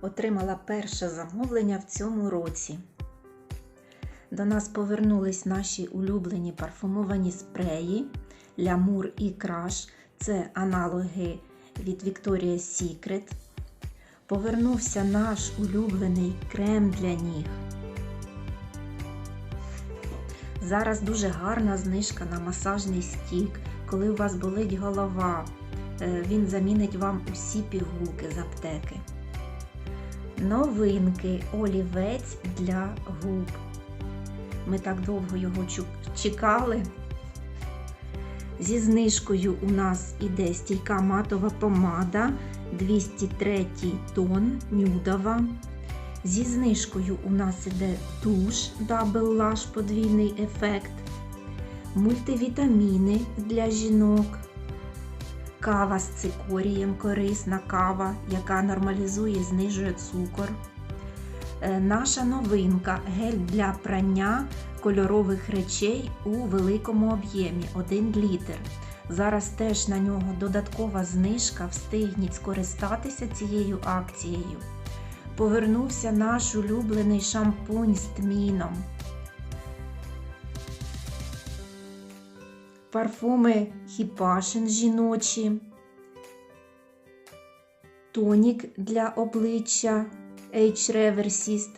отримала перше замовлення в цьому році. До нас повернулись наші улюблені парфумовані спреї Лямур і Краш. Це аналоги від Victoria's Secret. Повернувся наш улюблений крем для ніг. Зараз дуже гарна знижка на масажний стік. Коли у вас болить голова, е, він замінить вам усі пігулки з аптеки. Новинки олівець для губ. Ми так довго його чекали. Зі знижкою у нас іде стійка матова помада 203 тон нюдова. Зі знижкою у нас іде туш Double Lash подвійний ефект, мультивітаміни для жінок, кава з цикорієм, корисна кава, яка нормалізує, і знижує цукор. Е, Наша новинка гель для прання кольорових речей у великому об'ємі 1 літр. Зараз теж на нього додаткова знижка. Встигніть скористатися цією акцією. Повернувся наш улюблений шампунь з тміном. Парфуми Хіпашин жіночі. Тонік для обличчя H Reversist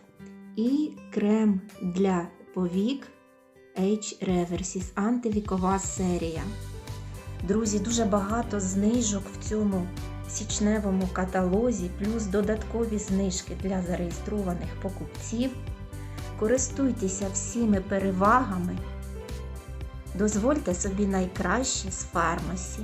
і крем для повік H Reversist антивікова серія. Друзі, дуже багато знижок в цьому січневому каталозі, плюс додаткові знижки для зареєстрованих покупців. Користуйтеся всіми перевагами. Дозвольте собі найкраще з фармасі.